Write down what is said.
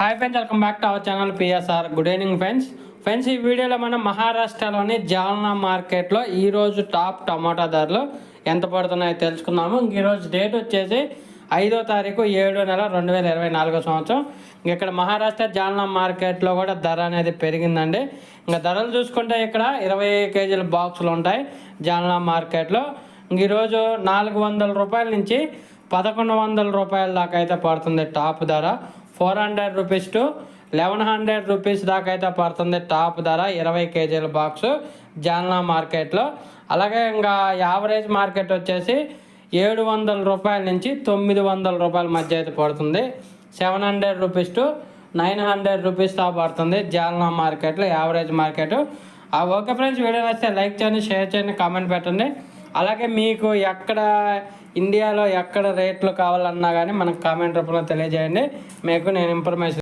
Hi friends welcome back to our channel PSR good evening friends friends ఈ వీడియోలో మనం మహారాష్ట్రలోని జాల్నా మార్కెట్లో ఈరోజు టాప్ టమాటా ధరలు ఎంత పడుతున్నాయో తెలుసుకుందాము. ఈరోజు డేట్ వచ్చేసి ఐదో తారీఖు ఏడో నెల రెండు వేల ఇరవై నాలుగో సంవత్సరం. ఇక్కడ మహారాష్ట్ర జాలనా మార్కెట్లో కూడా ధర అనేది పెరిగిందండి. ఇంకా ధరలు చూసుకుంటే ఇక్కడ ఇరవై కేజీల బాక్సులు ఉంటాయి జాలనా మార్కెట్లో. ఈరోజు నాలుగు వందల రూపాయల నుంచి పదకొండు వందల రూపాయల దాకా అయితే పడుతుంది టాప్ ధర. Four hundred rupees to eleven hundred rupees దాకా అయితే పడుతుంది. టాప్ ధర ఇరవై కేజీల బాక్స్ జాన్లా మార్కెట్లో. అలాగే ఇంకా యావరేజ్ మార్కెట్ వచ్చేసి ఏడు వందల రూపాయల నుంచి తొమ్మిది వందల రూపాయల మధ్య అయితే పడుతుంది. Seven hundred rupees to nine hundred rupees దా పడుతుంది జాల్నా మార్కెట్లో యావరేజ్ మార్కెట్. ఆ ఓకే ఫ్రెండ్స్ వీడియో నచ్చితే లైక్ చేయండి షేర్ చేయండి కామెంట్ పెట్టండి. అలాగే మీకు ఎక్కడ ఇండియాలో ఎక్కడ రేట్లు కావాలన్నా కానీ మనకు కామెంట్ రూపంలో తెలియజేయండి. మీకు నేను ఇన్ఫర్మేషన్